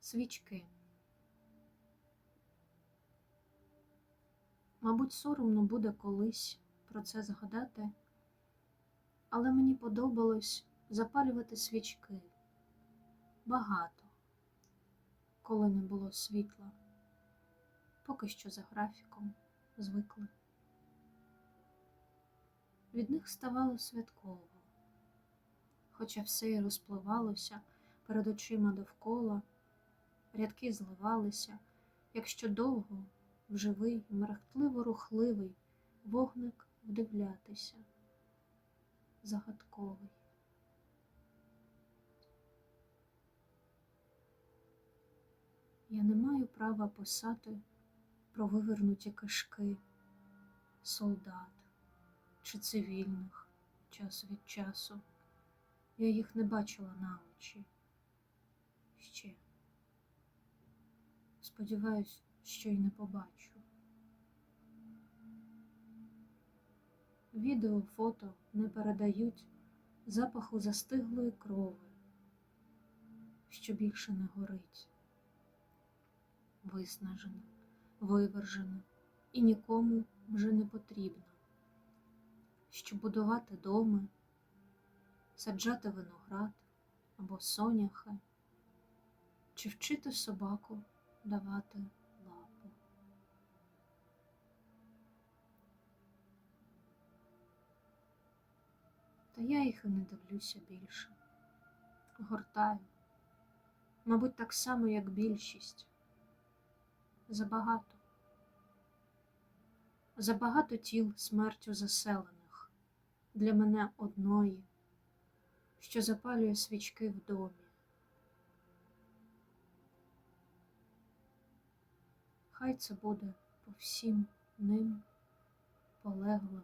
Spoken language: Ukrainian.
Свічки. Мабуть, соромно буде колись про це згадати, але мені подобалось запалювати свічки багато, коли не було світла, поки що за графіком звикли. Від них ставало святково, хоча все й розпливалося перед очима довкола, рядки зливалися, якщо довго в живий, мерехтливо рухливий вогник вдивлятися, загадковий. Я не маю права писати про вивернуті кишки солдат чи цивільних час від часу. Я їх не бачила на очі. Ще. Сподіваюсь, що й не побачу. Відео, фото не передають запаху застиглої крови, що більше не горить. Виснажена, вивержена і нікому вже не потрібна, щоб будувати доми, саджати виноград або соняхи, чи вчити собаку давати лапу. Та я їх і не дивлюся більше. Гортаю, мабуть, так само, як більшість. Забагато. Забагато тіл смертю заселених для мене одної, що запалює свічки в домі. Хай це буде по всім ним полеглим